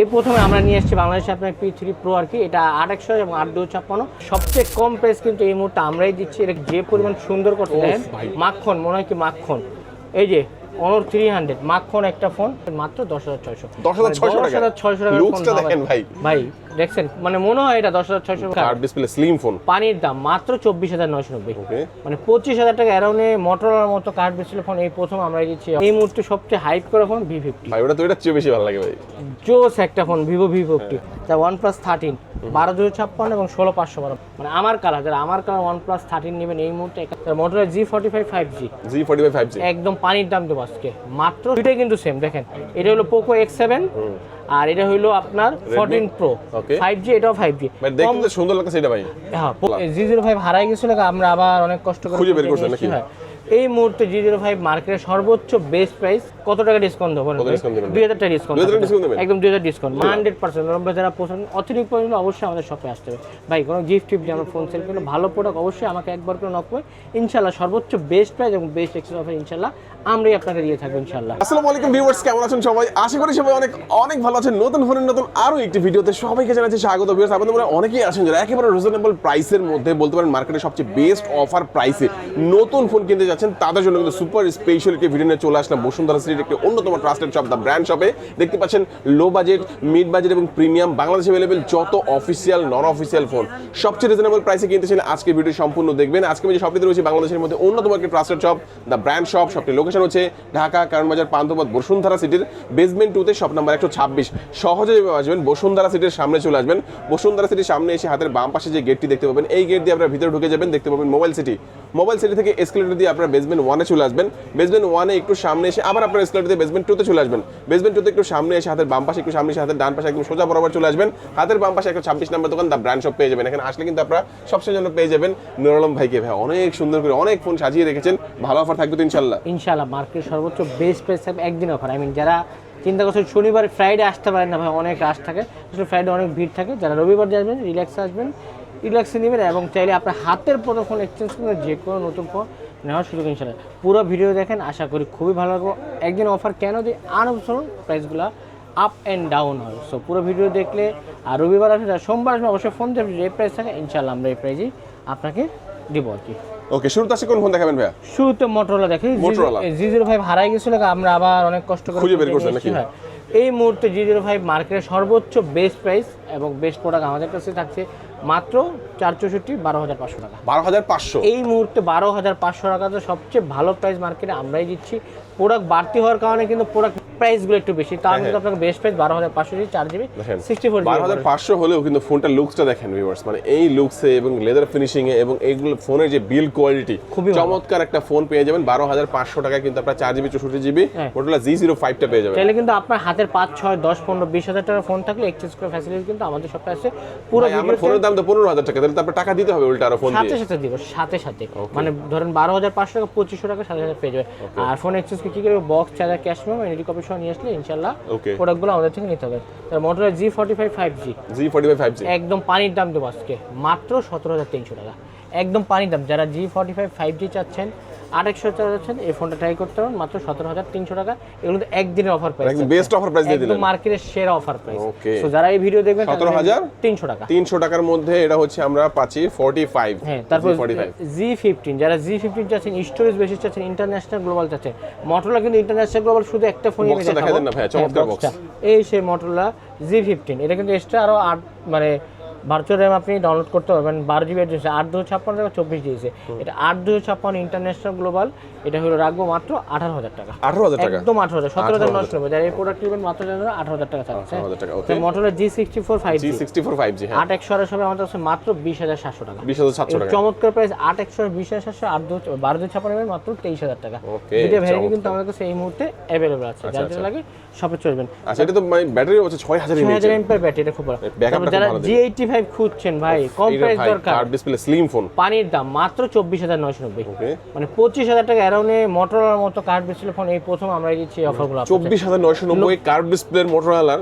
এই প্রথমে আমরা নিয়ে এসেছি বাংলাদেশে আপনার পি থ্রি প্রো আর কি। এটা আট একশো এবং আট দুশো ছাপ্পান্ন। সবচেয়ে কম প্রাইস কিন্তু এই মুহূর্তে আমরাই দিচ্ছি। এটা যে পরিমাণ সুন্দর করতে দেন মাখন মনে হয় কি মাখন। এই যে অনর থ্রি হান্ড্রেড মাখন একটা ফোন মাত্র দশ হাজার ছয়শো। 10,600 টাকা। দশ হাজার ছয়শো টাকা ভাই। ভাই দেখছেন? মানে মনে হয় এটা দশ হাজার ছয়শো কার্ড ডিসপ্লে স্লিম ফোন পানির দাম মাত্র চব্বিশ হাজার নয়শো নব্বই। মানে পঁচিশ হাজার টাকা অ্যারাউন্ডে মোটরলার মতো কার্ড ডিসপ্লে ফোন এই প্রথম আমরা দিচ্ছি এই মুহূর্তে সবচেয়ে হাইপ করা ফোন ভি ফিফটি ভাই ওটা তো এটা চেয়ে বেশি ভালো লাগে ভাই। জোস একটা ফোন ভিভো ভি ফিফটি যা ওয়ান প্লাস থার্টিন বারো দুশো ছাপ্পান্ন এবং ষোলো পাঁচশো বারো। মানে আমার কালার যারা আমার কালার ওয়ান প্লাস থার্টিন নেবেন এই মুহূর্তে মোটরের G forty five five G G forty five five G একদম পানির দাম দেবো আজকে। মাত্র দুইটাই কিন্তু সেম দেখেন। এটা হলো পোকো এক্স সেভেন আর এটা হইল আপনার fourteen pro Okay. Five G এটাও ফাইভ জি ভাই দেখতে সুন্দর লাগছে এটা ভাই। হ্যাঁ জি জিরো ফাইভ হারাই গেছিল আমরা আবার অনেক কষ্ট করে খুঁজে বের করছেন নাকি? হ্যাঁ। এই মুহূর্তে জি জিরো ফাইভ মার্কেটের সর্বোচ্চ বেস্ট প্রাইস কত টাকা ডিসকাউন্ট দেবো দুই হাজার টাকা ডিসকাউন্ট 2000 টাকা discount একদম দুই হাজার ডিসকাউন্ট হান্ড্রেড পার্সেন্ট যারা পছন্দ অতিরিক্ত পছন্দ অবশ্যই আমাদের শপে আসতে হবে। ভাই কোনো গিফট টিফট আমরা ফোন সেল করলে ভালো প্রোডাক্ট অবশ্যই আমাকে একবার করে নক করে ইনশাল্লাহ সর্বোচ্চ বেস্ট প্রাইস এবং বেস্ট এক্সেস অফার ইনশাল্লাহ আমরাই আপনাকে দিয়ে থাকব ইনশাল্লাহ আসসালামু আলাইকুম ভিউয়ার্স, কেমন আছেন সবাই? আশা করি সবাই অনেক অনেক ভালো আছেন। নতুন ফোনের নতুন আরও একটি ভিডিওতে সবাইকে জানাচ্ছি স্বাগত। ভিউয়ার্স আপনাদের অনেকেই আছেন যারা একেবারে রিজনেবল প্রাইসের মধ্যে বলতে পারেন মার্কেটের সবচেয়ে বেস্ট অফার প্রাইসে নতুন ফোন কিনতে যাচ্ছেন, তাদের জন্য কিন্তু সুপার স্পেশাল একটি ভিডিও নিয়ে চলে আসলাম। বসুন্ধরা সিটির একটি অন্যতম ট্রাস্টেড শপ দ্য ব্র্যান্ড শপে দেখতে পাচ্ছেন লো বাজেট মিড বাজেট এবং প্রিমিয়াম বাংলাদেশে অ্যাভেলেবেল যত অফিসিয়াল নন অফিসিয়াল ফোন সবচেয়ে রিজনেবল প্রাইসে কিনতে চাইলে আজকে ভিডিও সম্পূর্ণ দেখবেন। আজকে আমি যে শপটিতে রয়েছে, বাংলাদেশের মধ্যে অন্যতম একটি trusted shop the brand shop শপটির location হচ্ছে ঢাকা, কারণবাজার, পান্থপথ, বসুন্ধরা সিটির বেসমেন্ট টুতে শপ নাম্বার একশো ছাব্বিশ। সহজে আসবেন, বসুন্ধরা সিটির সামনে চলে আসবেন। বসুন্ধরা সিটির সামনে এসে হাতের বাম পাশে যে গেটটি দেখতে পাবেন, এই গেট দিয়ে আপনারা ভিতরে ঢুকে যাবেন, দেখতে পাবেন মোবাইল সিটি মোবাইল সিটি থেকে এসকেলেটর দিয়ে আপনারা বেসমেন্ট ওয়ানে চলে আসবেন। বেসমেন্ট ওয়ানে একটু সামনে এসে আবার আপনার এসকেলেটর দিয়ে বেসমেন্ট টুতে চলে আসবেন। বেসমেন্ট টুতে একটু সামনে এসে হাতের বাম পাশে একটু সামনে এসে হাতের ডান পাশে একদম সোজা বরাবর চলে আসবেন। হাতের বাম পাশে একটা ছাব্বিশ নাম্বার দোকান দা ব্র্যান্ড শপ পেয়ে যাবেন। এখানে আসলে কিন্তু আপনারা সবসময় জন্য পেয়ে যাবেন। নুর আলম ভাইকে ভাই, অনেক সুন্দর করে অনেক ফোন সাজিয়ে রেখেছেন। ভালো অফার থাকবে তো ইনশাল্লাহ ইনশাআল্লাহ মার্কেটের সর্বোচ্চ বেস্ট প্রাইস থাকবে একদিন অফার আই মিন যারা চিন্তা করছেন শনিবার ফ্রাইডে আসতে পারেন না, ভাই, অনেক রাশ থাকে। আসলে ফ্রাইডে অনেক ভিড় থাকে। যারা রবিবার আসবেন রিল্যাক্সে আসবেন রিল্যাক্সে নেবেন এবং চাইলে আপনার হাতের পর ফোন এক্সচেঞ্জ করে যে কোনো নতুন ফোন নেওয়ার সুযোগ ইনশাল্লাহ পুরো ভিডিও দেখেন, আশা করি খুবই ভালো লাগবে। একদিন অফার কেন দিই? আনঅবসরণ প্রাইসগুলো আপ অ্যান্ড ডাউন হয়। সো পুরো ভিডিও দেখলে আর রবিবার আসলে সোমবার আসলে অবশ্যই ফোন দেবেন যে প্রাইস থাকে ইনশাল্লাহ আমরা এই প্রাইজেই আপনাকে দিব আর কি। ওকে শুরুতে আসে কোন ফোন দেখাবেন ভাইয়া শুরুতে মোটরোলা দেখি Motorola। জি জিরো ফাইভ হারাই গেছিল আমরা আবার অনেক কষ্ট করে খুঁজে বের করছেন নাকি? হ্যাঁ। এই মুহূর্তে জি জিরো ফাইভ মার্কেটের সর্বোচ্চ বেস্ট প্রাইস এবং বেস্ট প্রোডাক্ট আমাদের কাছে থাকছে মাত্র চার চৌষট্টি বারো হাজার পাঁচশো টাকা বারো হাজার পাঁচশো এই মুহূর্তে বারো হাজার পাঁচশো টাকাতে সবচেয়ে ভালো প্রাইস মার্কেটে আমরাই দিচ্ছি প্রোডাক্ট বাড়তি হওয়ার কারণে কিন্তু প্রোডাক্ট প্রাইসগুলো একটু বেশি। তার মধ্যে আপনাকে বেস্ট প্রাইস বারো হাজার পাঁচশো চার জিবি সিক্সটি ফোর বারো হাজার পাঁচশো হলেও কিন্তু ফোনটার লুকসটা দেখেন ভিউয়ার্স মানে এই লুকসে এবং লেদার ফিনিশিং এ এবং এইগুলো ফোনের যে বিল কোয়ালিটি খুবই চমৎকার একটা ফোন পেয়ে যাবেন। বারো হাজার পাঁচশো টাকায় কিন্তু আপনার চার জিবি চৌষট্টি জিবি হ্যাঁ। জি জিরো ফাইভটা পেয়ে যাবেন। চাইলে কিন্তু আপনার হাতের পাঁচ ছয় দশ পনেরো বিশ হাজার টাকার ফোন থাকলে এক্সচেঞ্জ ফ্যাসিলিটি কিন্তু আমাদের সবটা আছে। পুরো আমার ফোনের দাম তো পনেরো হাজার টাকা তাহলে আপনার টাকা দিতে হবে উল্টা আরও ফোন সাথে সাথে দিব সাথে সাথে। মানে ধরেন বারো হাজার পাঁচশো টাকা পঁচিশশো টাকা সাথে সাথে পেয়ে যাবে আর ফোন এক্সচেঞ্জ কি করে box charger cash memo NID copy নিয়ে আসলে ইনশাল্লাহ. প্রোডাক্টগুলো আমাদের থেকে নিতে হবে। তার মোটরের G forty five five G G forty five five G একদম পানির দাম দেবো আজকে। মাত্র সতেরো হাজার তিনশো টাকা। একদম পানির দাম। যারা G forty five five G চাচ্ছেন আট একশো চাচ্ছেন এই ফোনটা ট্রাই করতে পারেন মাত্র সতেরো হাজার তিনশো টাকা। এগুলো তো একদিনের offer price best offer price দিয়ে দিলেন। মার্কেটের সেরা অফার প্রাইস. তো যারা এই ভিডিও দেখবেন 17,000? তিনশো টাকা। তিনশো টাকার মধ্যে এটা হচ্ছে আমরা পাচ্ছি ফোর্টি ফাইভ হ্যাঁ তারপর জি ফিফটিন যারা জি ফিফটিন চাচ্ছেন স্টোরেজ বেশি চাচ্ছেন ইন্টারন্যাশনাল গ্লোবাল চাচ্ছেন মোটরলা কিন্তু ইন্টারন্যাশনাল গ্লোবাল শুধু একটা ফোন box। এই সেই মোটরলা জি ফিফটিন এটা কিন্তু এক্সট্রা আরও আট মানে ভার্চুয়াল র্যাম আপনি ডাউনলোড করতে পারবেন বারো জিবি দিয়েছে আট দুশো ছাপ্পান্ন টাকা চব্বিশ দিয়েছে এটা আট দুশো ছাপ্পান্ন ইন্টারন্যাশনাল গ্লোবাল এটা হলো রাখব মাত্র আঠারো হাজার টাকা। আঠারো হাজার টাকা? একদম আঠারো হাজার সতেরো হাজার 18,000 নষ্ট হবে যারা এই প্রোডাক্ট নেবেন মাত্র আঠারো হাজার টাকা থাকছে। 18,000 টাকা, okay। Motorola G sixty four five G sixty four five G আট একশো আড়াইশো আমাদের কাছে মাত্র বিশ হাজার সাতশো টাকা। বিশ হাজার সাতশো টাকা। চমৎকার প্রাইস আট একশো বিশ হাজার সাতশো আট দু বারো দু ছাপান্ন মাত্র তেইশ হাজার টাকা। দুটো ভ্যারাইটি কিন্তু আমাদের কাছে এই মুহূর্তে অ্যাভেলেবল আছে। যার আচ্ছা। জন্য লাগে শপে চলবেন। আচ্ছা এটা তো মানে ব্যাটারি হচ্ছে ছয় হাজার ছয় হাজার এমপের ব্যাটারি এটা খুব ভালো। খুব যারা জি এইটটি ফাইভ খুঁজছেন ভাই কম প্রাইস দরকার। কার্ড ডিসপ্লে স্লিম ফোন পানির দাম মাত্র চব্বিশ হাজার নয়শো নব্বই। মানে পঁচিশ হাজার টাকা অ্যারাউন্ডে মোটরলার মতো কার্ড ডিসপ্লে ফোন এই প্রথম আমরা দিচ্ছি অফারগুলো চব্বিশ হাজার নয়শো নব্বই কার্ড মোটরোলার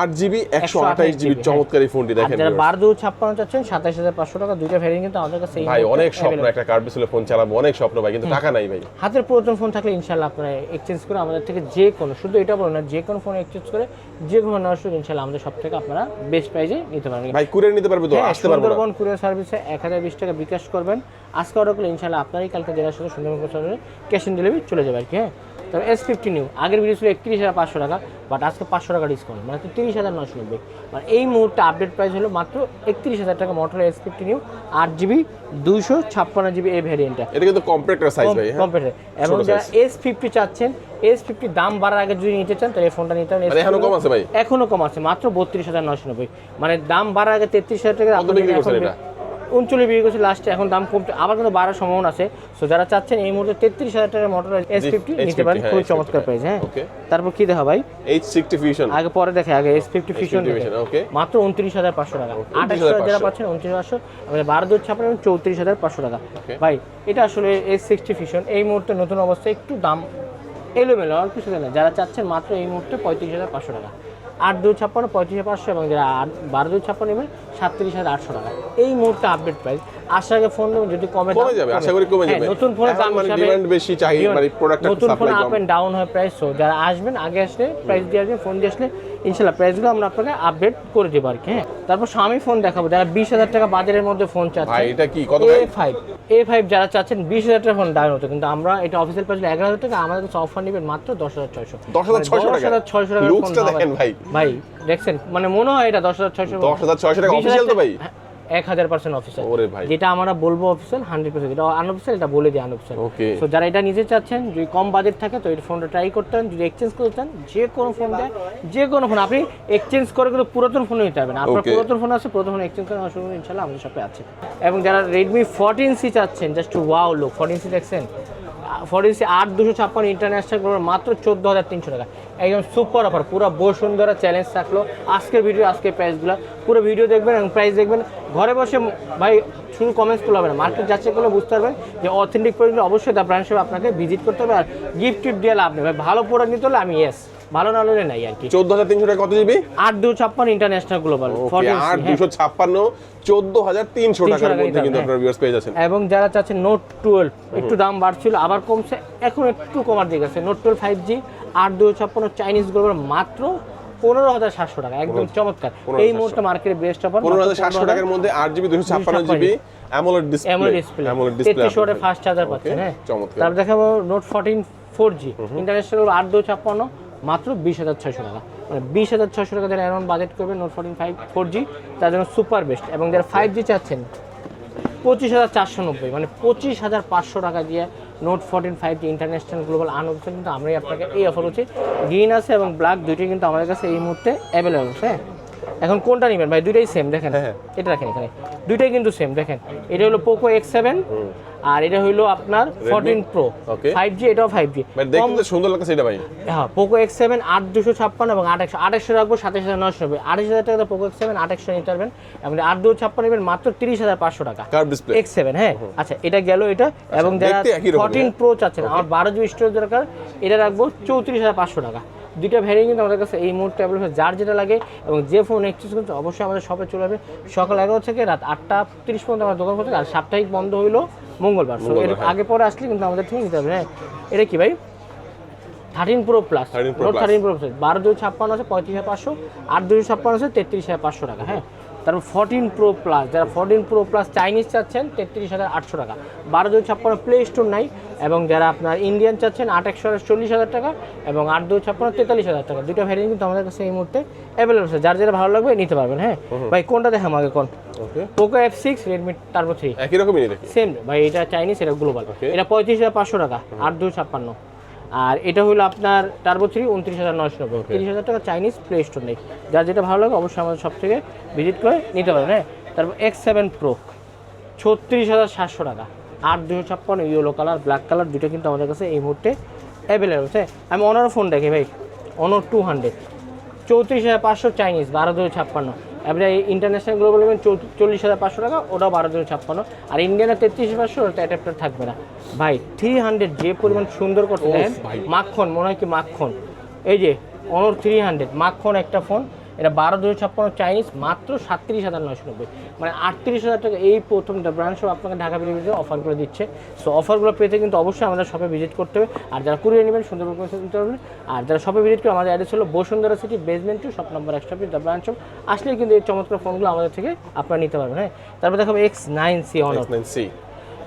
আট জিবি একশো আঠাশ জিবি হ্যাঁ। চমৎকার ফোনটি দেখেন যারা। বারো দু ছাপ্পান্ন চাচ্ছেন সাতাশ হাজার পাঁচশো টাকা দুইটা ভ্যারিয়েন্ট কিন্তু আমাদের কাছে ভাই অনেক স্বপ্ন একটা কার্ড ডিসপ্লে ফোন চালাবো অনেক স্বপ্ন ভাই কিন্তু টাকা নাই ভাই। হাতের পুরাতন ফোন থাকলে ইনশাল্লাহ আপনারা এক্সচেঞ্জ করে আমাদের থেকে যে কোনো শুধু এটা বলো না যে কোনো ফোন এক্সচেঞ্জ করে যে কোনো নেওয়ার সুযোগ ইনশাল্লাহ আমাদের সব থেকে আপনারা বেস্ট প্রাইজে নিতে পারবেন। ভাই কুরিয়ার নিতে পারবে তো? হ্যাঁ, আসতে পারবে সুন্দরবন কুরিয়ার সার্ভিসে এক হাজার বিশ টাকা বিকাশ করবেন। আজকে অর্ডার করলে ইনশাল্লাহ আপনারই কালকে জেলা সাথে Sundarban courier cash on delivery চলে যাবে আর কি হ্যাঁ? তবে এস ফিফটি নিউ আগের ভিডিও ছিল একত্রিশ হাজার পাঁচশো টাকা বাট আজকে পাঁচশো টাকা ডিসকাউন্ট মানে তিরিশ হাজার নশো নব্বই। মানে এই মুহূর্তে আপডেট প্রাইস হলো মাত্র একত্রিশ হাজার টাকা। মোটর এস ফিফটি নিউ আট জিবি দুইশো ছাপ্পান্ন জিবি এই ভ্যারিয়েন্টটা এটা কিন্তু কম্প্রেক্টর সাইজ ভাই কম্পিউটার এবং যারা এস ফিফটি চাচ্ছেন এস ফিফটি দাম বাড়ার আগে যদি নিতে চান তাহলে এই ফোনটা নিতে হবে। এখনও কম আছে ভাই? এখনও কম আছে মাত্র বত্রিশ হাজার নশো নব্বই। মানে দাম বাড়ার আগে তেত্রিশ হাজার টাকা উনচল্লিশ বিক্রি করছে লাস্টে এখন দাম কমতে আবার কিন্তু বাড়ার সম্ভাবনা আছে। সো যারা চাচ্ছেন এই মুহূর্তে তেত্রিশ হাজার টাকার মোটর এস ফিফটি নিতে পারেন হ্যাঁ, খুবই চমৎকার হ্যাঁ। প্রাইস হ্যাঁ। তারপর কি দেখা ভাই? এইচ সিক্সটি ফিউশন আগে পরে দেখে আগে এস ফিফটি okay. মাত্র উনত্রিশ হাজার পাঁচশো টাকা। আঠাশ হাজার যারা পাচ্ছেন উনত্রিশ পাঁচশো আমাদের বারো দূর এবং চৌত্রিশ হাজার পাঁচশো টাকা। ভাই এটা আসলে এস সিক্সটি ফিশন এই মুহূর্তে নতুন অবস্থায় একটু দাম এলোমেলো আর কিছু না। যারা চাচ্ছেন মাত্র এই মুহূর্তে পঁয়ত্রিশ হাজার পাঁচশো টাকা। আট দু ছাপ্পান্ন পঁয়ত্রিশ পাঁচশো এবং যারা আট বারো দু ছাপ্পান্ন নেবেন সাতত্রিশ হাজার আটশো টাকা। এই মুহূর্তে আপডেট প্রাইস আসার আগে ফোন নেবেন যদি কমে কমে যাবে, আশা করি কমে যাবে। নতুন ফোনের দাম মানে হিসাবে demand বেশি, চাহিদা মানে নতুন ফোন আপ। অ্যান্ড ডাউন হয় প্রাইস সো যারা আসবেন আগে আসলে প্রাইস দিয়ে আসবেন ফোন দিয়ে আসলে প্রাইসগুলো আমরা আপনাকে আপডেট করে দেবো আর কি হ্যাঁ। তারপর স্বামী ফোন দেখাবো যারা বিশ হাজার টাকা বাজারের মধ্যে ফোন চাচ্ছে। এটা কি? কত এ ফাইভ এ ফাইভ যারা চাচ্ছেন বিশ হাজার টাকা ফোন ডাউন হতো কিন্তু আমরা এটা অফিসিয়াল প্রাইস এগারো হাজার টাকা আমাদের কাছে অফার নেবেন মাত্র দশ হাজার ছয়শো। 10,600 টাকা? হাজার ছয়শো টাকা ভাই। ভাই দেখছেন? মানে মনে হয় এটা দশ হাজার ছয়শো 10,600 টাকা official তো ভাই? এক হাজার পার্সেন্ট অফিসিয়াল। যেটা আমরা বলব অফিসিয়াল হান্ড্রেড পার্সেন্ট যেটা আনঅফিসিয়াল এটা বলে দিই আনঅফিসিয়াল. তো যারা এটা নিতে চাচ্ছেন যদি কম বাজেট থাকে তো এই ফোনটা ট্রাই করতে পারেন। যদি এক্সচেঞ্জ করতে চান যে কোনো ফোন দেয় যে কোনো ফোন আপনি এক্সচেঞ্জ করে কিন্তু পুরাতন ফোন নিতে পারবেন। আপনার পুরাতন ফোন আছে পুরাতন ফোন এক্সচেঞ্জ করার অসুবিধা ইনশাল্লাহ আমাদের শপে আছে। এবং যারা রেডমি ফোরটিন সি চাচ্ছেন just wow look fourteen C দেখছেন ফোরটিন সি আট দুশো ছাপ্পান্ন ইন্টারন্যাশনাল মাত্র চোদ্দ হাজার তিনশো টাকা। একদম সুপার অফার পুরো বসুন্ধরা চ্যালেঞ্জ থাকল। আজকের ভিডিও আজকের প্রাইসগুলো পুরো ভিডিও দেখবেন এবং প্রাইস দেখবেন। ঘরে বসে ভাই, শুধু কমেন্টস করলে হবে না মার্কেট যাচ্ছে করলে বুঝতে পারবেন যে অথেন্টিক প্রোডাক্ট অবশ্যই তার ব্র্যান্ড হিসেবে আপনাকে ভিজিট করতে হবে আর গিফট টিফট দিয়ে লাভ নেই। ভাই, ভালো প্রোডাক্ট নিতে হলে আমি ইয়েস ভালো না হলে নাই আর কি। চোদ্দ হাজার তিনশো টাকা কত জিবি আট দু ছাপ্পান্ন ইন্টারন্যাশনাল গ্লোবাল ওকে আট দুশো ছাপ্পান্ন চোদ্দ হাজার তিনশো টাকার মধ্যে কিন্তু আপনার ভিউয়ার্স পেয়ে যাচ্ছেন। এবং যারা চাচ্ছে নোট টুয়েলভ একটু দাম বাড়ছিল আবার কমছে এখন একটু কমার দিকে আছে। নোট টুয়েলভ ফাইভ জি আট দুই ছাপ্পান্ন চাইনিজ গ্লোবাল মাত্র পনেরো হাজার সাতশো টাকা একদম চমৎকার। এই মুহূর্তে মার্কেটে বেস্ট অফার পনেরো হাজার সাতশো টাকার মধ্যে আট জিবি দুশো ছাপ্পান্ন জিবি অ্যামোলেড ডিসপ্লে এমন ডিসপ্লে অ্যামোলেড তেত্রিশ ওয়াটের ফাস্ট চার্জার পাচ্ছেন হ্যাঁ। চমৎকার। তারপর দেখাবো note fourteen four G international আট দুই ছাপ্পান্ন। মাত্র বিশ হাজার ছয়শো টাকা। মানে বিশ হাজার ছয়শো টাকা যারা অ্যারাউন্ড বাজেট করবে note fourteen five four G তার জন্য সুপার বেস্ট এবং যারা ফাইভ জি চাচ্ছেন, পঁচিশ হাজার চারশো নব্বই মানে পঁচিশ হাজার পাঁচশো টাকা দিয়ে note fourteen five G international global unofficial কিন্তু আমরাই আপনাকে এই অফার হচ্ছে গ্রিন আছে এবং ব্ল্যাক দুইটাই কিন্তু আমাদের কাছে এই মুহূর্তে অ্যাভেলেবল হ্যাঁ? এখন কোনটা নেবেন? ভাই দুইটাই সেম দেখেন। হ্যাঁ। এটা রাখেন এখানে। দুইটাই কিন্তু সেম দেখেন। এটা হলো পোকো এক্স সেভেন আর এটা হলো আপনার ফোরটিন প্রো. ফাইভ জি এটাও ফাইভ জি সুন্দর লাগছে এটা ভাই। হ্যাঁ পোকো এক্স সেভেন আট দুশো ছাপ্পান্ন এবং আট একশো আঠাশশো রাখব সাতাশ হাজার নশো নব্বই। আঠাশ হাজার টাকা পোকো এক্স সেভেন আট একশো নিতে পারবেন। এবং আট দুশো ছাপ্পান্ন নেবেন মাত্র তিরিশ হাজার পাঁচশো টাকা। এক্স সেভেন হ্যাঁ। আচ্ছা এটা গেল এটা এবং যারা দেখতে একই ফোরটিন হ্যাঁ। প্রো চাচ্ছেন আমার বারো জিবি স্টোরেজ দরকার এটা রাখব চৌত্রিশ হাজার পাঁচশো টাকা। দুইটা ভ্যারিয়েন্ট কিন্তু আমাদের কাছে এই মুহূর্তে অ্যাভেলেবল যার যেটা লাগে এবং যে ফোন এক্সচেঞ্জ করছে অবশ্যই আমাদের শপে চলে যাবে সকাল এগারো থেকে রাত আটটা তিরিশ পর্যন্ত আমার দোকান করতে আর সাপ্তাহিক বন্ধ হইল মঙ্গলবার। সো এর হ্যাঁ। আগে পরে আসলে কিন্তু আমাদের ঠিক নিতে হবে হ্যাঁ। এটা কি ভাই? Thirteen pro plus 13 Pro note Plus। Thirteen pro plus বারো দুশো ছাপ্পান্ন আছে পঁয়ত্রিশ হাজার পাঁচশো আট দুশো ছাপ্পান্ন আছে তেত্রিশ হাজার পাঁচশো টাকা হ্যাঁ। তারপর ফোরটিন প্রো প্লাস যারা ফোরটিন প্রো প্লাস চাইনিজ চাচ্ছেন তেত্রিশ হাজার আটশো টাকা। বারো দুশো ছাপ্পান্ন প্লে স্টোর নাই এবং যারা আপনার ইন্ডিয়ান চাচ্ছেন আট একশো চল্লিশ হাজার টাকা এবং আট দুশো ছাপ্পান্ন তেতাল্লিশ হাজার টাকা। দুটো ভ্যারিয়েন্ট কিন্তু আমাদের কাছে এই মুহূর্তে অ্যাভেলেবল আছে। যার যেটা ভালো লাগবে নিতে পারবেন হ্যাঁ? ভাই কোনটা দেখাম আগে কোন? Okay. Poco F six Redmi Turbo three একই রকমই সেম ভাই এটা চাইনিজ এটা গ্লোবাল. এটা পঁয়ত্রিশ হাজার পাঁচশো টাকা আট দুই ছাপ্পান্ন। আর এটা হলো আপনার টার্বো থ্রি উনত্রিশ হাজার নয়শো নব্বই তিরিশ হাজার টাকা চাইনিজ প্লে স্টোর নেই। যার যেটা ভালো লাগে অবশ্যই আমাদের সব থেকে ভিজিট করে নিতে পারেন হ্যাঁ? তারপর এক্স সেভেন প্রো ছত্রিশ হাজার সাতশো টাকা। আট দুশো ছাপ্পান্ন ইয়েলো কালার ব্ল্যাক কালার দুটো কিন্তু আমাদের কাছে এই মুহূর্তে অ্যাভেলেবল হ্যাঁ? আমি অনার ফোন দেখি ভাই অনর টু হান্ড্রেড চৌত্রিশ হাজার পাঁচশো চাইনিজ বারো দুশো ছাপ্পান্ন। এবারে ইন্টারন্যাশনাল গ্লোবাল নেবেন চল্লিশ হাজার পাঁচশো টাকা ওটাও বারো জন ছাপ্পান্ন। আর ইন্ডিয়ানের তেত্রিশ পাঁচশো ওটা অ্যাডাপ্টার থাকবে না। ভাই থ্রি হান্ড্রেড যে পরিমাণ সুন্দর করতে দেন মাখন মনে হয় কি মাখন। এই যে অনর থ্রি হান্ড্রেড মাখন একটা ফোন এটা বারো দুশো ছাপ্পান্ন চাইনিজ মাত্র সাতত্রিশ হাজার নয়শো নব্বই। মানে আটত্রিশ হাজার টাকা এই প্রথম ব্রাঞ্চ আপনাকে ঢাকা বিরিয়ানিতে অফার করে দিচ্ছে। সো অফারগুলো পেতে কিন্তু অবশ্যই আমাদের শপে ভিজিট করতে হবে। আর যারা কুরিয়ে নেবেন সুন্দরবন করে নিতে পারবেন আর যারা শপে ভিজিট করে আমাদের অ্যাড্রেস হলো Bashundhara city basement two shop নম্বর একশো দ্য ব্রাঞ্চ আসলে কিন্তু এই চমৎকার ফোনগুলো আমাদের থেকে আপনারা নিতে পারবেন হ্যাঁ? তারপর দেখাবো X nine C Honor C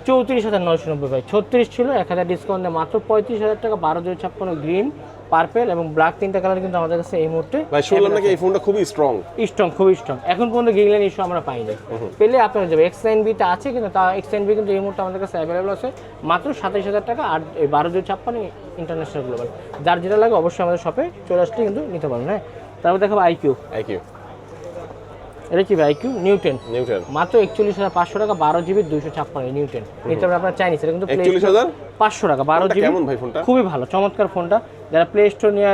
চৌত্রিশ হাজার নয়শো নব্বই ভাই ছত্রিশ ছিল এক হাজার ডিসকাউন্ট মাত্র পঁয়ত্রিশ হাজার টাকা বারো দুই ছাপ্পান্ন গ্রিন পার্পেল এবং ব্ল্যাক তিনটা কালার কিন্তু আমাদের কাছে এই মুহূর্তে ভাই শুনলাম নাকি এই ফোনটা খুবই স্ট্রং স্ট্রং খুবই স্ট্রং এখন পর্যন্ত গিগলেন ইস্যু আমরা পাইনি। পেলে আপনারা যাবে এক্স নাইন বিটা আছে কিন্তু তা এক্স নাইন বি কিন্তু এই মুহূর্তে আমাদের কাছে অ্যাভেলেবল আছে। মাত্র সাতাইশ হাজার টাকা আর এই বারো দুই ছাপ্পান্ন ইন্টারন্যাশনাল গ্লোবাল যার যেটা লাগে অবশ্যই আমাদের শপে চলে আসলে কিন্তু নিতে পারবেন হ্যাঁ? তারপর দেখাবো আইকিউ আইকিউ এটা কি আইকিউ নিউটেন নিউটন নিউটন মাত্র একচল্লিশ হাজার পাঁচশো টাকা বারো জিবি দুইশো ছাপ্পান্ন নিউটেন এটা আপনার চাইনিজ এটা কিন্তু একচল্লিশ হাজার? পাঁচশো টাকা বারো জিবি। কেমন ভাই ফোনটা? খুবই ভালো চমৎকার ফোনটা। যারা প্লে স্টোর নিয়ে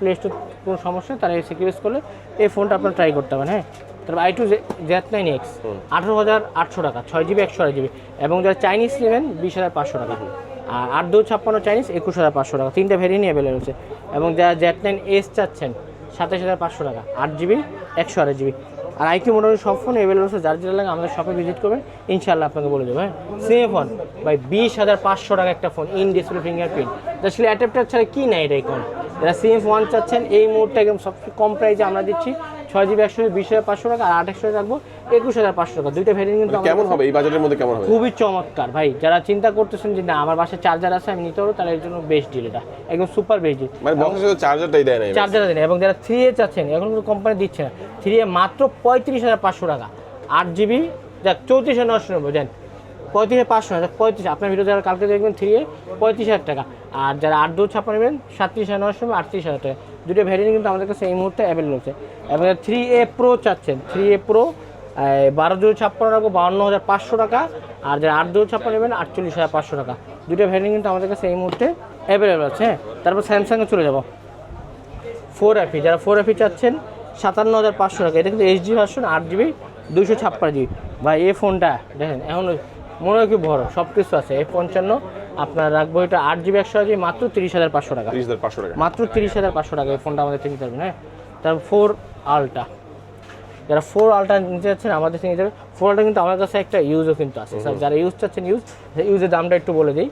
প্লে স্টোর কোনো সমস্যা তারা এসে রিকোয়েস্ট করলে এই ফোনটা আপনার ট্রাই করতে পারেন হ্যাঁ? তারপর I two Z nine X আঠারো হাজার আটশো টাকা ছয় জিবি একশো আট জিবি। এবং যারা চাইনিজ নেবেন বিশ হাজার পাঁচশো টাকা। আর আট দু ছাপ্পান্ন চাইনিজ একুশ হাজার পাঁচশো টাকা তিনটা ভেরিয়েন্টই অ্যাভেলেবল আছে এবং যারা জেড নাইন এস চাচ্ছেন সাতাশ হাজার পাঁচশো টাকা আট জিবি একশো আট জিবি। আর আইকিউ মোটামুটি সব ফোন অ্যাভেলেবল আছে, যার যেটা লাগে আমাদের শপে ভিজিট করবেন। ইনশাল্লাহ আপনাকে বলে দেবো হ্যাঁ? সেম ফোন ভাই, বিশ হাজার পাঁচশো টাকা একটা ফোন ইন ডিসপ্লে ফিঙ্গারপ্রিন্ট আসলে অ্যাডাপ্টার ছাড়া কী নাই এটা এখন? যারা সিএফ ওয়ান চাচ্ছেন, এই মুহূর্তে একদম সবচেয়ে কম প্রাইসে আমরা দিচ্ছি, ছয় জিবি একশো, বিশ হাজার পাঁচশো টাকা আর একশো রাখব। একুশ হাজার পাঁচশো টাকা। দুইটা ভ্যারিয়েন্ট কিন্তু কেমন হবে? এই বাজেটের মধ্যে কেমন হবে? খুবই চমৎকার। ভাই যারা চিন্তা করতেছেন যে না আমার বাসায় চার্জার আছে আমি নিতে পারব তাহলে এর জন্য বেস্ট ডিল এটা। একদম সুপার বেস্ট ডিল মানে বক্সের সাথে চার্জারটাই দেয় না এবার। চার্জার দেন এবং যারা থ্রি এ চাচ্ছেন এখন কিন্তু কোম্পানি দিচ্ছে না। থ্রি এ মাত্র পঁয়ত্রিশ হাজার পাঁচশো টাকা। আট জিবি যাক চৌত্রিশ হাজার নশো নব্বই দেন পঁয়ত্রিশ হাজার পাঁচশো না পঁয়ত্রিশ আপনার ভিডিও যারা কালকে দেখবেন থ্রি এ পঁয়ত্রিশ হাজার টাকা। আর যারা আট দু ছাপ্পান্ন নেবেন সাতত্রিশ হাজার নশো আটত্রিশ হাজার টাকা। দুটো ভ্যারিয়েন্ট কিন্তু আমাদের কাছে এই মুহূর্তে অ্যাভেলেবল আছে। এবং থ্রি এ প্রো চাচ্ছেন থ্রি এ প্রো বারো দু ছাপ্পান্ন রাখব বাউন্ন হাজার পাঁচশো টাকা। আর যারা আট দু ছাপ্পান্ন নেবেন আটচল্লিশ হাজার পাঁচশো টাকা। দুটো ভ্যারিয়েন্ট কিন্তু আমাদের কাছে এই মুহূর্তে অ্যাভেলেবল আছে হ্যাঁ? তারপর স্যামসাংয়ে চলে যাব। ফোর এফি যারা ফোর এফি চাচ্ছেন সাতান্ন হাজার পাঁচশো টাকা। এটা কিন্তু এইচ এইচডি ভার্সন আট জিবি দুশো ছাপ্পান্ন জিবি ভাই এই ফোনটা দেখেন এখন মনে হয় কি বড় সব কিছু আছে। এই পঞ্চান্ন আপনার রাখব এটা আট জিবি একশো জিবি মাত্র তিরিশ হাজার পাঁচশো টাকা। মাত্র তিরিশ হাজার পাঁচশো টাকা এই ফোনটা আমাদের থেকে পারবেন হ্যাঁ? তারপর ফোর আলটা যারা ফোর আলটা নিতে যাচ্ছেন আমাদের থেকে নিতে পারবেন ফোর আলটা কিন্তু আমার কাছে একটা ইউজও কিন্তু আছে। স্যার যারা ইউজ চাচ্ছেন ইউজ ইউজের দামটা একটু বলে দিই।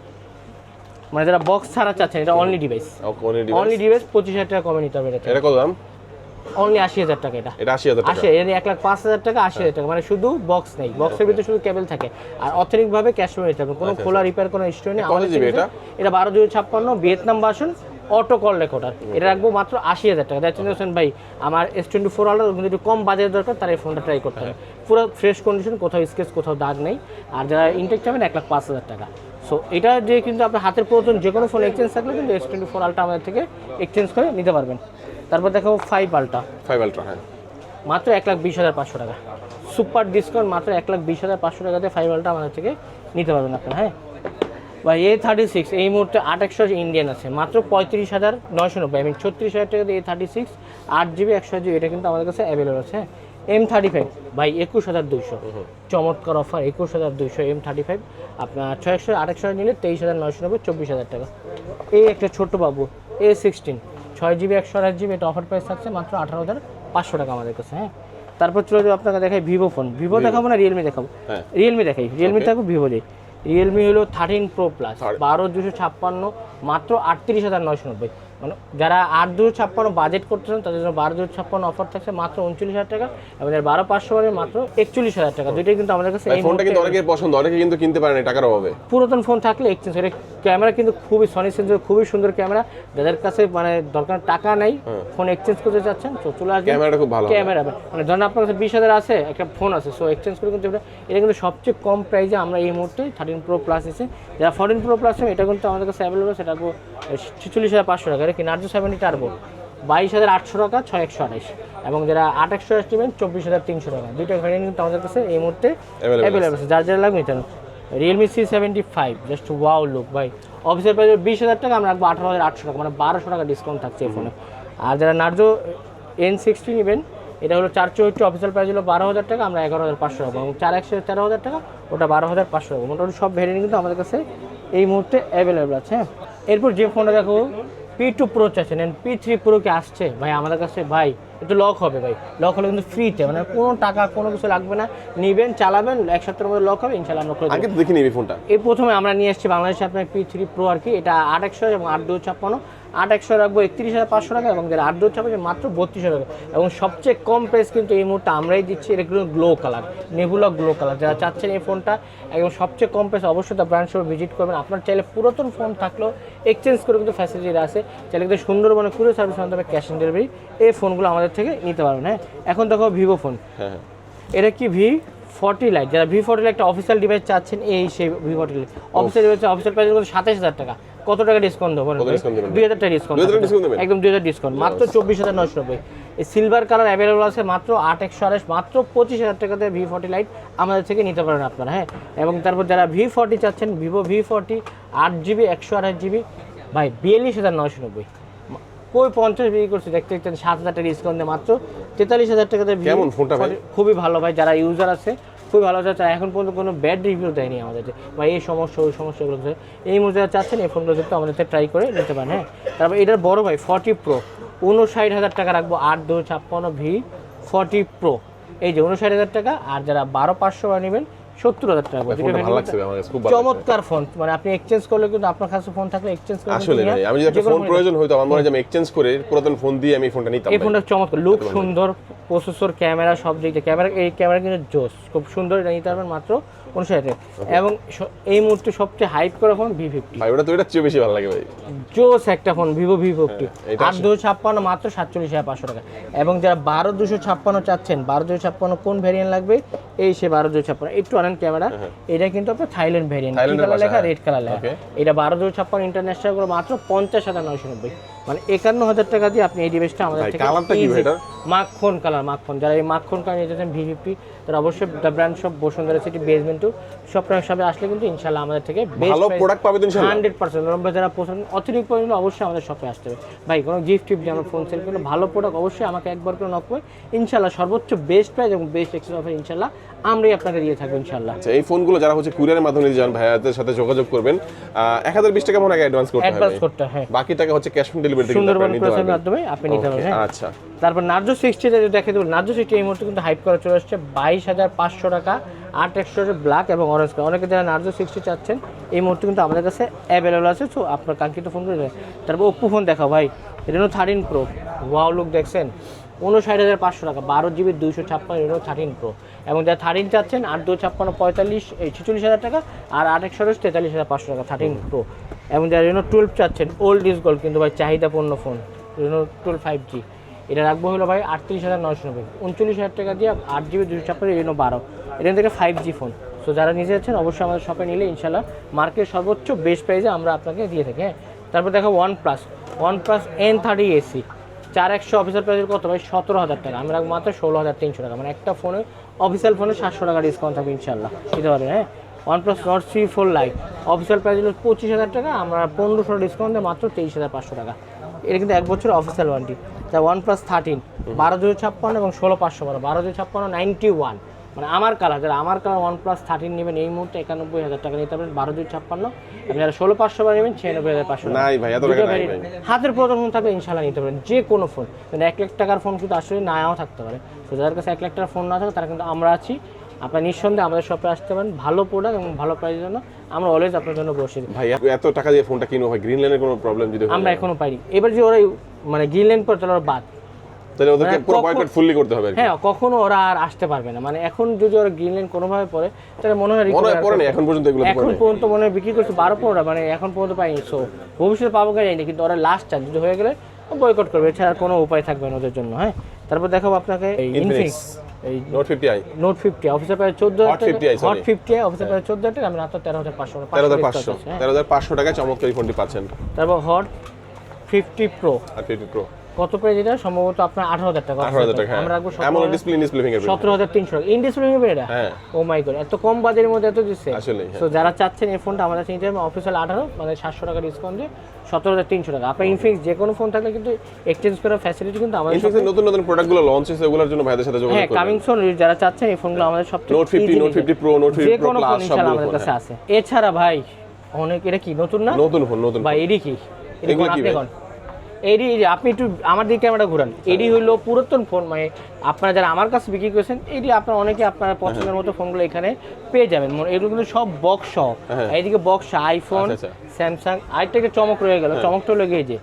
মানে যারা বক্স ছাড়া চাচ্ছেন এটা অনলি ডিভাইস অনলি ডিভাইস পঁচিশ হাজার টাকা কমে নিতে হবে এটা এটা কত দাম? অনলি আশি হাজার টাকা এটা। এটা আশি হাজার টাকা। আসে এক লাখ পাঁচ হাজার টাকা আশি হাজার টাকা। মানে শুধু বক্স নেই। বক্সের ভিতরে শুধু কেবল থাকে। আর অথেনিক ভাবে ক্যাশ পেমেন্ট হবে। কোনো খোলা রিপেয়ার কোনো স্টোর নেই। আচ্ছা, আমাদের এটা? এটা বারো দুই ছাপ্পান্ন Vietnam version auto call recorder এটা রাখব মাত্র আশি হাজার টাকা। দেখছেন হোসেন ভাই আমার এস টোয়েন্টি ফোর আলাদা কিন্তু একটু কম বাজেট দরকার তার এই ফোনটা ট্রাই করতে হবে। পুরো ফ্রেশ কন্ডিশন কোথাও স্কেচ কোথাও দাগ নেই। আর যারা ইনটেক চাবেন এক লাখ পাঁচ হাজার টাকা। সো এটা যে কিন্তু আপনার হাতের প্রয়োজন যে কোনো ফোন এক্সচেঞ্জ থাকলে কিন্তু এস টোয়েন্টি ফোর আলটা আমাদের থেকে এক্সচেঞ্জ করে নিতে পারবেন। তারপর দেখাবো ফাইভ আলটা ফাইভ আলট্রা হ্যাঁ। মাত্র এক লাখ বিশ হাজার পাঁচশো টাকা। সুপার ডিসকাউন্ট মাত্র এক লাখ বিশ হাজার পাঁচশো টাকাতে ফাইভ আলটা আমাদের থেকে নিতে পারবেন আপনারা হ্যাঁ? বা এ থার্টি সিক্স এই মুহূর্তে আট একশো ইন্ডিয়ান আছে। মাত্র পঁয়ত্রিশ হাজার নয়শো নব্বই আমি ছত্রিশ হাজার টাকাতে এ থার্টি সিক্স আট জিবি একশো জিবি এটা কিন্তু আমাদের কাছে অ্যাভেলেবল আছে। এম থার্টি ফাইভ ভাই একুশ হাজার দুইশো। চমৎকার অফার একুশ হাজার দুইশো এম থার্টি ফাইভ আপনার ছয় একশো আট একশো নিলে তেইশ হাজার নয়শো নব্বই চব্বিশ হাজার টাকা। এই একটা ছোট্ট বাবু এ সিক্সটিন ছয় জিবি একশো আট জিবি এটা অফার প্রাইস থাকছে মাত্র আঠারো হাজার পাঁচশো টাকা আমাদের কাছে হ্যাঁ? তারপর চলে যাব আপনাকে দেখাই ভিভো ফোন ভিভো দেখাবো না রিয়েলমি দেখাবো? হ্যাঁ। রিয়েলমি দেখাই রিয়েলমি থাকব ভিভো দেই। রিয়েলমি হলো থার্টিন প্রো প্লাস বারো দুশো ছাপ্পান্ন মাত্র আটত্রিশ হাজার নয়শো নব্বই। মানে যারা আট দুশো ছাপ্পান্ন বাজেট করতেছেন তাদের জন্য বারো দুশো ছাপ্পান্ন অফার থাকছে মাত্র উনচল্লিশ হাজার টাকা এবং যারা বারো পাঁচশো মানে মাত্র একচল্লিশ হাজার টাকা। দুইটাই কিন্তু আমাদের কাছে ফোনটা কিন্তু অনেকের পছন্দ অনেকে কিন্তু কিনতে পারে না টাকার অভাবে। পুরাতন ফোন থাকলে এক্সচেঞ্জ করে। ক্যামেরা কিন্তু খুবই সনি সেন্সর খুবই সুন্দর ক্যামেরা যাদের কাছে মানে দরকার টাকা নেই ফোন এক্সচেঞ্জ করতে চাচ্ছেন তো চলে আসবেন ক্যামেরাটা খুব ভালো ক্যামেরা মানে ধরেন আপনার কাছে বিশ হাজার আছে একটা ফোন আছে সো এক্সচেঞ্জ করে কিন্তু এটা কিন্তু সবচেয়ে কম প্রাইসে আমরা এই মুহূর্তে থার্টিন প্রো প্লাস এসে যারা ফোরটিন প্রো প্লাস এটা কিন্তু আমাদের কাছে অ্যাভেলেবল সেটা ছেচল্লিশ হাজার পাঁচশো টাকা। এটা কি নার্জো সেভেন্টি টার্বো বাইশ হাজার আটশো টাকা ছয় একশো আঠাইশ এবং যারা আট একশো আঠাশ নেবেন চব্বিশ হাজার তিনশো টাকা। দুইটা ভ্যারিয়েন্ট কিন্তু আমাদের কাছে এই মুহূর্তে অ্যাভেলেবল আছে। যার যারা লাগবে নিতে Realme C seventy five just wow look ভাই। অফিসের প্রাইস বিশ হাজার টাকা আমরা রাখব আঠারো হাজার আটশো টাকা মানে বারোশো টাকা ডিসকাউন্ট থাকছে এই ফোনে আর যারা নার্জো এন সিক্সটি নেবেন এটা হলো চার চৌহট্টি অফিসিয়াল প্রাইস হলো বারো হাজার টাকা আমরা এগারো হাজার পাঁচশো রাখব এবং চার একশো তেরো হাজার টাকা ওটা বারো হাজার পাঁচশো রাখব মোটামুটি সব ভ্যারিয়েন্ট কিন্তু আমাদের কাছে এই মুহূর্তে অ্যাভেলেবেল আছে হ্যাঁ। এরপর যে ফোনটা দেখো পি টু প্রো চাচ্ছেন পি থ্রি প্রো কি আসছে? ভাই আমাদের কাছে ভাই একটু লক হবে ভাই। লক হলে কিন্তু ফ্রিতে মানে কোনো টাকা কোনো কিছু লাগবে না। নেবেন চালাবেন এক সপ্তাহের মধ্যে লক হবে ইনশাল্লাহ আমরা আগে দেখে নিবি ফোনটা এই প্রথমে আমরা নিয়ে এসেছি বাংলাদেশে আপনার পি থ্রি প্রো আর কি। এটা আট একশো এবং আট দুশো ছাপ্পান্ন। আট একশো রাখব একত্রিশ হাজার পাঁচশো টাকা এবং যেটা আট দু ছাপ্পান্ন মাত্র বত্রিশ টাকা। এবং সবচেয়ে কম প্রাইস কিন্তু এই মুহূর্তে আমরাই দিচ্ছি এটা কিন্তু glow colour nebula glow colour যারা চাচ্ছেন এই ফোনটা একদম সবচেয়ে কম প্রাইস অবশ্যই তার ব্র্যান্ড শো ভিজিট করবেন। আপনার চাইলে পুরাতন ফোন থাকলেও এক্সচেঞ্জ করে কিন্তু ফ্যাসিলিটি আছে। চাইলে কিন্তু সুন্দরবনে কুরিয়ার সার্ভিস মাধ্যমে ক্যাশ অন ডেলিভারি এই ফোনগুলো আমাদের থেকে নিতে পারবেন হ্যাঁ? এখন দেখো ভিভো ফোন হ্যাঁ হ্যাঁ। এটা কি ভি ফর্টি লাইট যারা ভি ফর্টি লাইট একটা অফিসিয়াল ডিভাইস চাচ্ছেন এই সেই V forty lite official device official price কিন্তু সাতাশ হাজার টাকা। কত টাকা ডিসকাউন্ট দেবো? দুই হাজার টাকা ডিসকাউন্ট 2000 টাকা discount দেবেন? একদম দুই হাজার ডিসকাউন্ট মাত্র চব্বিশ হাজার নশো নব্বই। এই সিলভার কালার অ্যাভেলেবল আছে মাত্র আট একশো আড়াইশ মাত্র পঁচিশ হাজার টাকাতে ভি ফর্টি লাইট আমাদের থেকে নিতে পারেন আপনারা হ্যাঁ? এবং তারপর যারা ভি ফর্টি চাচ্ছেন ভিভো ভি ফর্টি আট জিবি একশো আঠাশ জিবি ভাই বিয়াল্লিশ হাজার নশো নব্বই। কই পঞ্চাশ বিক্রি করছে? দেখতে দেখতে সাত হাজার টাকা ডিসকাউন্ট দিয়ে মাত্র তেতাল্লিশ হাজার টাকাতে কেমন ফোনটা খুবই ভালো ভাই যারা ইউজার আছে খুবই ভালো তারা এখন পর্যন্ত কোনো ব্যাড রিভিউ দেয়নি আমাদের বা এই সমস্যা, ওই সমস্যাগুলো এই মধ্যে চাচ্ছেন, এই ফোনগুলো কিন্তু আমাদের ট্রাই করে নিতে পারেন হ্যাঁ? তারপর এটার বড় ভাই ফর্টি প্রো উনষাট হাজার টাকা রাখব, আট দু ছাপ্পান্ন ভি ফর্টি প্রো এই যে উনষাট হাজার টাকা, আর যারা বারো পাঁচশো নেবেন সত্তর হাজার টাকা ভাই, দুটো ফোনটা ভালো লাগছে আমার কাছে খুব চমৎকার ফোন। মানে আপনি এক্সচেঞ্জ করলে কিন্তু আপনার কাছে ফোন থাকলে এক্সচেঞ্জ করে আসলে আমি যদি একটা ফোন প্রয়োজন হইতো আমার মনে হয় আমি এক্সচেঞ্জ করে পুরাতন ফোন দিয়ে আমি ফোনটা নিতাম এই ফোনটা চমৎকার। লুক সুন্দর প্রসেসর ক্যামেরা সব দিক দিয়ে। ক্যামেরা এই ক্যামেরা কিন্তু জোস। খুব সুন্দর এটা নিতে পারবেন মাত্র উনষাট এবং এই মুহূর্তে সবচেয়ে হাইপ করা ফোন ভি ফিফটি ভাই ওটা তো এটা চেয়ে বেশি ভালো লাগে ভাই। জোস একটা ফোন ভিভো ভি ফিফটি হ্যাঁ, আট দুশো ছাপ্পান্ন মাত্র সাতচল্লিশ হাজার পাঁচশো টাকা। এবং যারা বারো দুশো ছাপ্পান্ন চাচ্ছেন বারো দুশো ছাপ্পান্ন কোন ভ্যারিয়েন্ট লাগবে? এই সে বারো দুশো ছাপ্পান্ন। একটু অনেক ক্যামেরা এটা কিন্তু আপনার থাইল্যান্ড ভ্যারিয়েন্ট হ্যাঁ, কালার লেখা? রেড কালার লেখা। এটা বারো দুশো ছাপ্পান্ন ইন্টারন্যাশনাল মাত্র পঞ্চাশ হাজার নয়শো নব্বই। মানে একান্ন হাজার টাকা দিয়ে আপনি এই ডিভাইসটা আমাদের থেকে মাখন কালার মাখন। যারা এই মাখন কালার নিতে চান ভি ফিফটি তারা অবশ্যই the brand shop Bashundhara city basement two সব সবে আসলে কিন্তু ইনশাল্লাহ আমাদের থেকে ভালো product পাবে তো ইনশাল্লাহ? হান্ড্রেড পার্সেন্ট যারা পছন্দ অতিরিক্ত পছন্দ অবশ্যই আমাদের শপে আসতে হবে। ভাই কোনো গিফট টিফট আমরা ফোন সেল করলে ভালো প্রোডাক্ট অবশ্যই আমাকে একবার করে নক করে ইনশাল্লাহ সর্বোচ্চ বেস্ট প্রাইস এবং বেস্ট এক্সেস অফার ইনশাল্লাহ আমরাই আপনাকে দিয়ে থাকব ইনশাল্লাহ আচ্ছা এই ফোনগুলো যারা হচ্ছে কুরিয়ারের মাধ্যমে যান ভাইয়াদের সাথে যোগাযোগ করবেন। এক হাজার বিশ টাকা মনে হয় অ্যাডভান্স করতে হবে অ্যাডভান্স করতে হ্যাঁ বাকি টাকা হচ্ছে ক্যাশ অন ডেলিভারি সুন্দরবন পারবেন। মাধ্যমে আপনি নিতে পারবেন হ্যাঁ। আচ্ছা। তারপর নার্জো সিক্সটি যদি দেখে দেবো নার্জো সিক্সটি এই মুহূর্তে কিন্তু হাইপ করা চলে আসছে বাইশ হাজার পাঁচশো টাকা আট একশো ব্ল্যাক এবং অরেঞ্জ কালার অনেকে যারা নার্জো সিক্সটি চাচ্ছেন এই মুহূর্তে কিন্তু আমাদের কাছে অ্যাভেলেবল আছে। তো আপনার কাঙ্ক্ষিত ফোন করে তারপর ওপ্পো ফোন দেখাও ভাই Reno thirteen pro wow look দেখছেন উনষাট হাজার পাঁচশো টাকা বারো জিবি দুইশো ছাপ্পান্ন রেনো থার্টিন প্রো এবং যারা থার্টিন চাচ্ছেন আট দু ছাপ্পান্ন পঁয়তাল্লিশ এই ছেচল্লিশ হাজার টাকা আর আট একশো তেতাল্লিশ হাজার পাঁচশো টাকা থার্টিন প্রো এবং যারা রেনো টুয়েলভ চাচ্ছেন ওল্ড ইজ গোল্ড কিন্তু ভাই চাহিদাপূর্ণ phone Reno twelve five G এটা রাখব হলো ভাই আটত্রিশ হাজার নয়শো নব্বই, উনচল্লিশ হাজার টাকা দিয়ে আট জিবি দুশো ছাপ্পান্ন রেনো বারো। এটা থেকে ফাইভ জি ফোন সো যারা নিতে যাচ্ছেন অবশ্যই আমাদের শপে নিলে ইনশাল্লাহ মার্কেট সর্বোচ্চ বেস্ট প্রাইসে আমরা আপনাকে দিয়ে থাকি হ্যাঁ? তারপর দেখো one plus one plus N thirty AC চার একশো অফিসিয়াল প্রাইসের কত ভাই? সতেরো হাজার টাকা। আমি রাখব মাত্র ষোলো হাজার তিনশো টাকা। মানে একটা ফোনে অফিসিয়াল ফোনে সাতশো টাকা ডিসকাউন্ট থাকবে ইনশাল্লাহ দিতে পারবেন হ্যাঁ? OnePlus Nord C four lite official price হলো পঁচিশ হাজার টাকা আমরা পনেরোশো ডিসকাউন্ট দিয়ে মাত্র তেইশ হাজার পাঁচশো টাকা। এটা কিন্তু এক বছর অফিসিয়াল ওয়ারেন্টি তা ওয়ান প্লাস থার্টিন বারো দুশো ছাপ্পান্ন এবং ষোলো পাঁচশো বারো বারো দুশো ছাপ্পান্ন নাইনটি ওয়ান মানে আমার কালার যারা আমার কালার ওয়ান প্লাস থার্টিন নেবেন এই মুহূর্তে একানব্বই হাজার টাকা নিতে পারেন বারো দুই ছাপ্পান্ন। আপনি যারা ষোলো পাঁচশো বার নেবেন ছিয়ানব্বই হাজার পাঁচশো। নাই ভাই। হাতের প্রথম ফোন থাকলে ইনশাল্লাহ নিতে পারেন যে কোনো ফোন মানে এক লাখ টাকার ফোন কিন্তু আসলে নাও থাকতে পারে। তো যাদের কাছে এক লাখ টাকার ফোন না থাকে তারা কিন্তু আমরা আছি। আপনার নিঃসন্দেহে আমাদের শপে আসতে পারেন। ভালো প্রোডাক্ট এবং ভালো প্রাইসের জন্য আমরা অলওয়েজ আপনার জন্য বসে দিই ভাই এত- টাকা দিয়ে ফোনটা কিনো ভাই গ্রিন কোনো প্রবলেম যদি হয়? আমরা এখনও পাইনি। এবার যে ওরা মানে গ্রিনল্যান্ড পর তাহলে ওরা বাদ। তাহলে ওদেরকে মানে পুরো বয়কট ফুললি করতে হবে হ্যাঁ কখনো ওরা আর আসতে পারবে না। মানে এখন যদি ওরা গ্রিনল্যান্ড কোনোভাবে পড়ে তাহলে মনে হয় মনে হয় পরে করতে- এখন পর্যন্ত এগুলো এখন পর্যন্ত মনে হয় বিক্রি করছে বারো পনেরোটা মানে এখন পর্যন্ত পাইনি। সো ভবিষ্যতে পাবো কে জানি না, কিন্তু ওরা লাস্ট চান্স যদি হয়ে গেলে বয়কট করবে। এছাড়া আর কোনো উপায় থাকবে না ওদের জন্য হ্যাঁ? তারপর দেখাবো আপনাকে ইনফিনিক্স এই note fifty I note fifty অফিসের প্রায় চোদ্দ Hot 50i, sorry. Hot fifty অফিসের প্রায় চোদ্দ টাকা আমি মাত্র তেরো হাজার পাঁচশো তেরো হাজার পাঁচশো হ্যাঁ। তেরো হাজার পাঁচশো টাকায় চমৎকার ফোনটি পাচ্ছেন। তারপর হট ফিফটি প্রো আর ফিফটি প্রো কত প্রাইস এটা? সম্ভবত আপনার আঠারো হাজার টাকা। আঠারো হাজার টাকা হ্যাঁ। আমরা রাখব এমন ডিসপ্লে ডিসপ্লে ফিঙ্গারপ্রিন্ট সতেরো হাজার তিনশো। টাকা ইন ডিসপ্লে নেবেন এটা? হ্যাঁ। ও মাই গড এত কম বাজেটের মধ্যে এত দিচ্ছে। আসলেই, হ্যাঁ। তো যারা চাচ্ছেন এই ফোনটা আমাদের চিন্তা অফিসিয়াল আঠারো মানে সাতশো টাকা ডিসকাউন্ট দিয়ে সতেরো হাজার তিনশো টাকা। আপনার ইনফিক্স যে কোনো ফোন থাকলে কিন্তু এক্সচেঞ্জ করার ফ্যাসিলিটি কিন্তু আমাদের ইনফ্যাক্ট নতুন নতুন প্রোডাক্টগুলো লঞ্চ হয়েছে ওগুলোর জন্য ভাইদের সাথে যোগাযোগ হ্যাঁ কামিং সুন যারা চাচ্ছেন এই ফোনগুলো আমাদের সবচেয়ে Note 50, easy Note নিতে। 50 Pro, Note 50 যে Pro কোনো ফোন ইনশাআল্লাহ আমাদের কাছে আছে। এছাড়া ভাই অনেক এটা কি নতুন না? নতুন ফোন নতুন ভাই এডি কি? এগুলো কি এডি আপনি একটু আমার দিকে ক্যামেরা ঘুরান। এডি হইল পুরাতন ফোন মানে আপনারা যারা আমার কাছে বিক্রি করেছেন এডি আপনারা অনেকে আপনার পছন্দের মতো ফোনগুলো এখানে পেয়ে যাবেন। এগুলো কিন্তু সব বক্স সহ। হ্যাঁ। এইদিকে বক্স আইফোন আচ্ছা, আচ্ছা। স্যামসাং আরেকটা চমক রয়ে গেল। চমকটা লেগে যে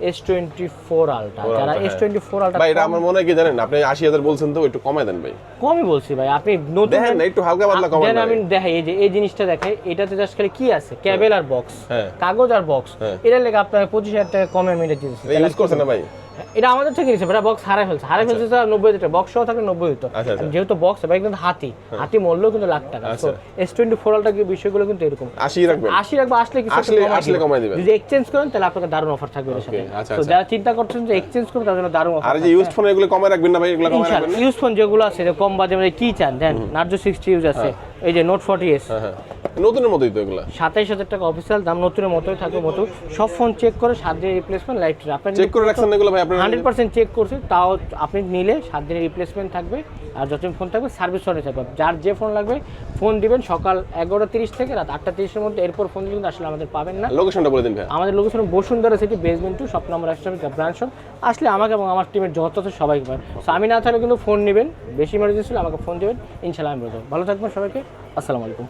এস টোয়েন্টি ফোর আলটা যারা Ultra, S twenty four ultra ভাই এটা আমার মনে হয় কি জানেন আপনি আশি হাজার বলছেন তো একটু কমায় দেন ভাই। কমই বলছি ভাই আপনি নতুন দেখেন না একটু হালকা পাতলা কমায় দেন আমি দেখাই এই যে এই জিনিসটা দেখে এটাতে জাস্ট খালি কি আছে? ক্যাবেল আর বক্স হ্যাঁ। কাগজ আর বক্স এটা লেগে আপনার পঁচিশ হাজার টাকা কমে মিলে দিতেছি ইউজ করছেন না ভাই? এটা আমাদের থেকে নিচ্ছে ভাই বক্স হারাই ফেলছে। হারাই ফেলছে স্যার নব্বই হাজার বক্স সহ থাকলে নব্বই হতো আচ্ছা, আচ্ছা। যেহেতু বক্স কিন্তু হাতি। হাতি মরলেও কিন্তু লাখ টাকা। আচ্ছা। এস টোয়েন্টি ফোর আলটা বিষয়গুলো কিন্তু এরকম। আশি রাখবেন। আশি রাখব আসলে কিছু আসলে- দিবেন। যদি এক্সচেঞ্জ করেন তাহলে আপনাকে দারুণ অফার থাকবে এর সাথে। আচ্ছা, তো আচ্ছা। যারা চিন্তা করছেন যে এক্সচেঞ্জ করবেন তাদের জন্য দারুণ অফার আর যে ইউজ ফোন এগুলো রাখবেন না ভাই এগুলো রাখবেন ইউজ ফোন যেগুলো আছে কম বাজে মানে কি চান? দেন নার্জো সিক্সটি ইউজ আছে। এই যে নোট ফর্টি এস নতুনের মতোই তো এগুলো। সাতাইশ হাজার টাকা অফিসিয়াল দাম নতুনের মতোই থাকবে মতো সব ফোন চেক করে সাত দিনের রিপ্লেসমেন্ট লাইফ আপনার চেক করে রাখছেন এগুলো ভাই আপনার হান্ড্রেড পার্সেন্ট চেক করছি তাও আপনি নিলে সাত দিনের রিপ্লেসমেন্ট থাকবে। আর যতদিন ফোন থাকবে সার্ভিস ওয়ারেন্টি থাকবে। যার যে ফোন লাগবে ফোন দিবেন সকাল এগারোটা তিরিশ থেকে রাত আটটা তিরিশের মধ্যে। এরপর ফোন দিলে কিন্তু আসলে আমাদের পাবেন না। লোকেশনটা বলে দিন ভাই। আমাদের location Bashundhara city basement two সব নম্বর একশো ব্রাঞ্চ আসলে আমাকে এবং আমার টিমের যত সবাই পাবেন। সো আমি না থাকলে কিন্তু ফোন নেবেন। বেশি ইমার্জেন্সি হলে আমাকে ফোন দেবেন। ইনশাল্লাহ আমি বলব ভালো থাকবেন সবাইকে। আসসালামু আলাইকুম।